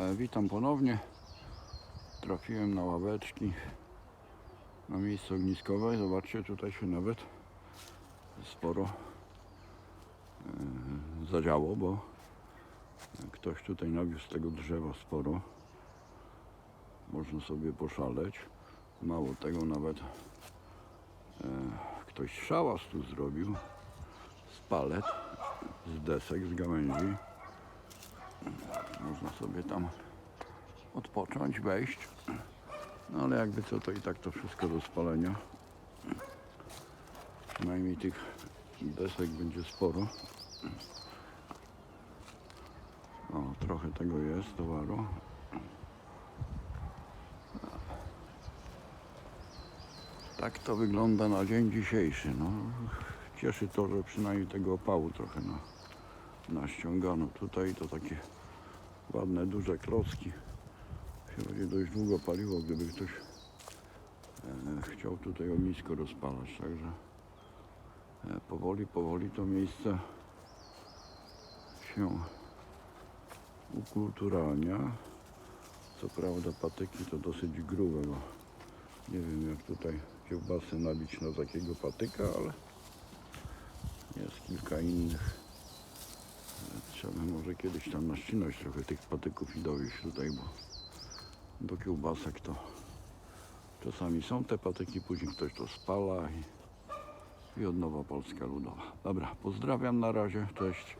E, witam ponownie. Trafiłem na ławeczki na miejsce ogniskowe. Zobaczcie, tutaj się nawet sporo e, zadziało, bo ktoś tutaj nawiózł tego drzewa sporo. Można sobie poszaleć. Mało tego, nawet e, ktoś szałas tu zrobił z palet, z desek, z gałęzi. Można sobie tam odpocząć, wejść. No ale jakby co, to i tak to wszystko do spalenia. Przynajmniej tych desek będzie sporo. O, trochę tego jest, towaru. Tak to wygląda na dzień dzisiejszy. No, cieszy to, że przynajmniej tego opału trochę na, naściągano. Tutaj to takie ładne, duże klocki. Się będzie dość długo paliło, gdyby ktoś e, chciał tutaj ognisko rozpalać. Także e, powoli, powoli to miejsce się ukulturalnia. Co prawda patyki to dosyć grube, bo nie wiem jak tutaj kiełbasę nabić na takiego patyka, ale jest kilka innych. Trzeba może kiedyś tam naścinać trochę tych patyków i dowieść tutaj, bo do kiełbasek to czasami są te patyki, później ktoś to spala i, i od nowa Polska Ludowa. Dobra, pozdrawiam na razie, cześć.